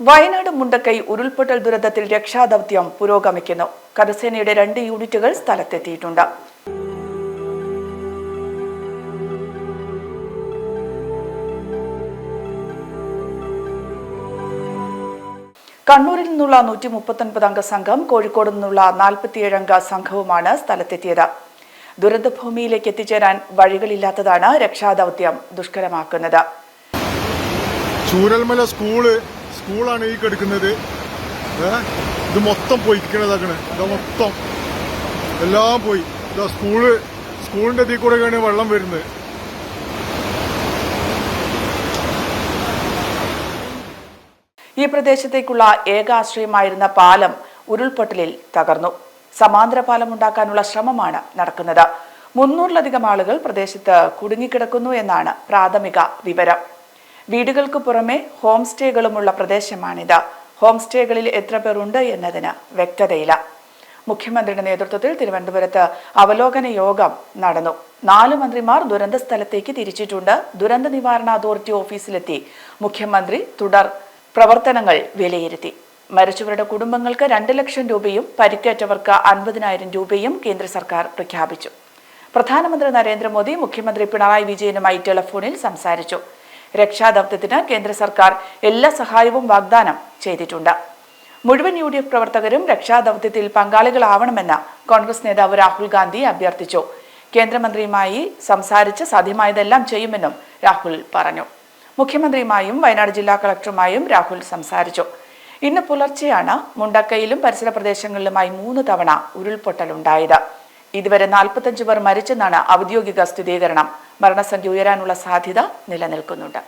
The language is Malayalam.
വയനാട് മുണ്ടക്കൈ ഉരുൾപൊട്ടൽ ദുരന്തത്തിൽ രക്ഷാദൌത്യം പുരോഗമിക്കുന്നു. കരസേനയുടെ രണ്ട് യൂണിറ്റുകൾ സ്ഥലത്തെത്തിയിട്ടുണ്ട്. കണ്ണൂരിൽ നിന്നുള്ള നൂറ്റി മുപ്പത്തൊൻപത് അംഗ സംഘം കോഴിക്കോട് നിന്നുള്ള നാൽപ്പത്തിയേഴ് അംഗ സംഘവുമാണ് സ്ഥലത്തെത്തിയത്. ദുരന്തഭൂമിയിലേക്ക് എത്തിച്ചേരാൻ വഴികളില്ലാത്തതാണ് രക്ഷാദൌത്യം ദുഷ്കരമാക്കുന്നത്. ചൂരൽമല സ്കൂൾ സ്കൂളാണ് ഈ കിടക്കുന്നത്? ഇത് മൊത്തം പോയിക്കണതാക്കണ്. ഇതാ മൊത്തം. എല്ലാം പോയി. ഇതാ സ്കൂൾ. സ്കൂളിന്റെ ഇതിൽ കൂടെയൊക്കെയാണ് വെള്ളം വരുന്നത്. ഈ പ്രദേശത്തേക്കുള്ള ഏക ആശ്രയമായിരുന്ന പാലം ഉരുൾപൊട്ടലിൽ തകർന്നു. സമാന്തര പാലം ഉണ്ടാക്കാനുള്ള ശ്രമമാണ് നടക്കുന്നത്. മുന്നൂറിലധികം ആളുകൾ പ്രദേശത്ത് കുടുങ്ങിക്കിടക്കുന്നു എന്നാണ് പ്രാഥമിക വിവരം. വീടുകൾക്ക് പുറമെ ഹോം സ്റ്റേകളുമുള്ള പ്രദേശമാണിത്. ഹോം സ്റ്റേകളിൽ എത്ര പേരുണ്ട് എന്നതിന് വ്യക്തതയില്ല. മുഖ്യമന്ത്രിയുടെ നേതൃത്വത്തിൽ തിരുവനന്തപുരത്ത് അവലോകന യോഗം നടന്നു. നാല് മന്ത്രിമാർ ദുരന്ത സ്ഥലത്തേക്ക് തിരിച്ചിട്ടുണ്ട്. ദുരന്ത നിവാരണ അതോറിറ്റി ഓഫീസിലെത്തി മുഖ്യമന്ത്രി തുടർ പ്രവർത്തനങ്ങൾ വിലയിരുത്തി. മരിച്ചവരുടെ കുടുംബങ്ങൾക്ക് രണ്ട് ലക്ഷം രൂപയും പരിക്കേറ്റവർക്ക് അൻപതിനായിരം രൂപയും കേന്ദ്ര സർക്കാർ പ്രഖ്യാപിച്ചു. പ്രധാനമന്ത്രി നരേന്ദ്രമോദി മുഖ്യമന്ത്രി പിണറായി വിജയനുമായി ടെലിഫോണിൽ സംസാരിച്ചു. രക്ഷാദൌത്യത്തിന് കേന്ദ്ര സർക്കാർ എല്ലാ സഹായവും വാഗ്ദാനം ചെയ്തിട്ടുണ്ട്. മുഴുവൻ യു ഡി എഫ് പ്രവർത്തകരും രക്ഷാദൌത്യത്തിൽ പങ്കാളികളാവണമെന്ന് കോൺഗ്രസ് നേതാവ് രാഹുൽ ഗാന്ധി അഭ്യർത്ഥിച്ചു. കേന്ദ്രമന്ത്രിയുമായി സംസാരിച്ച് സാധ്യമായതെല്ലാം ചെയ്യുമെന്നും രാഹുൽ പറഞ്ഞു. മുഖ്യമന്ത്രിയുമായും വയനാട് ജില്ലാ കളക്ടറുമായും രാഹുൽ സംസാരിച്ചു. ഇന്ന് പുലർച്ചെയാണ് മുണ്ടക്കയിലും പരിസര പ്രദേശങ്ങളിലുമായി മൂന്ന് തവണ ഉരുൾപൊട്ടലുണ്ടായത്. ഇതുവരെ നാൽപ്പത്തഞ്ച് പേർ മരിച്ചെന്നാണ് ഔദ്യോഗിക സ്ഥിരീകരണം. മരണസംഖ്യ ഉയരാനുള്ള സാധ്യത നിലനിൽക്കുന്നുണ്ട്.